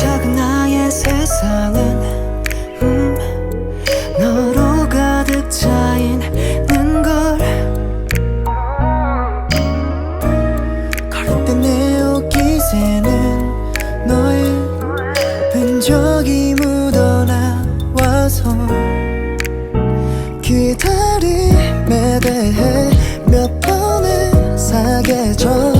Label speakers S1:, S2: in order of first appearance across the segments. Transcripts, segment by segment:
S1: 작은 나의 세상은 음, 너로 가득 차 있는 걸. 걸을 때내 옷깃에는 너의 흔적이 묻어나와서 기다림에 대해 몇 번을 사게 져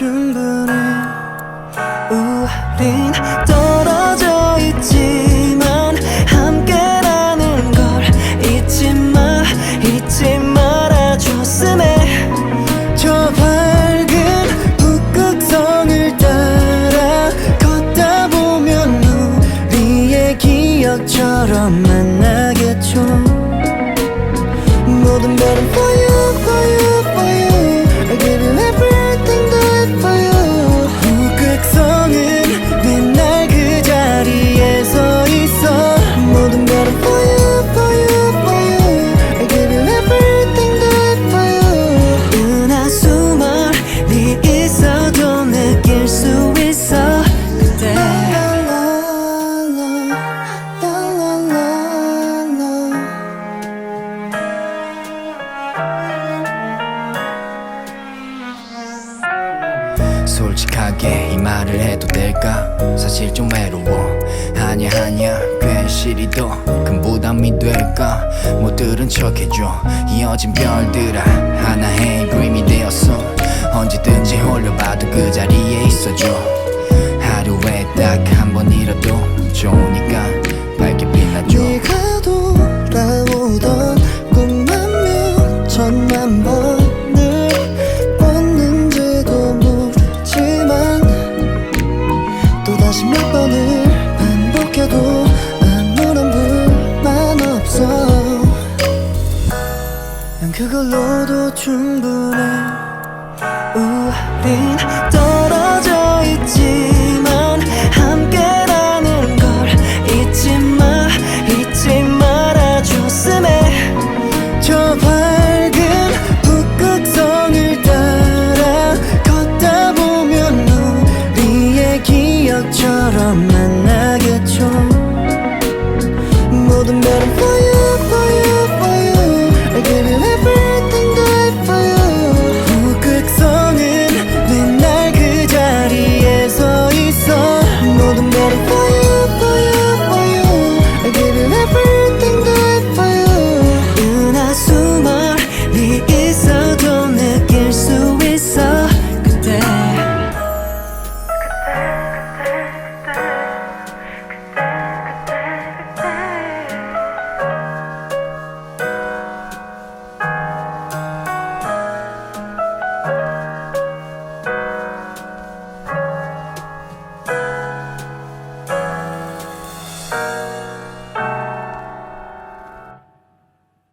S1: 충분해 우린 떨어져 있지만 함께라는 걸 잊지 말아줬음에 저 밝은 북극성을 따라 걷다 보면 우리의 기억처럼 만나겠죠. 모든 별은
S2: 솔직하게 이 말을 해도 될까? 사실 좀 외로워. 아냐 아냐 괜시리 더큰 부담이 될까? 못 들은 척 해줘. 이어진 별들아 하나의 그림이 되었어. 언제든지 홀려봐도 그 자리에 있어줘. 하루에 딱 한 번이라도 좋으니까
S1: 다시 몇 번을 반복해도 아무런 불만 없어. 난 그걸로도 충분해. 우린 떠 i'm a rağmen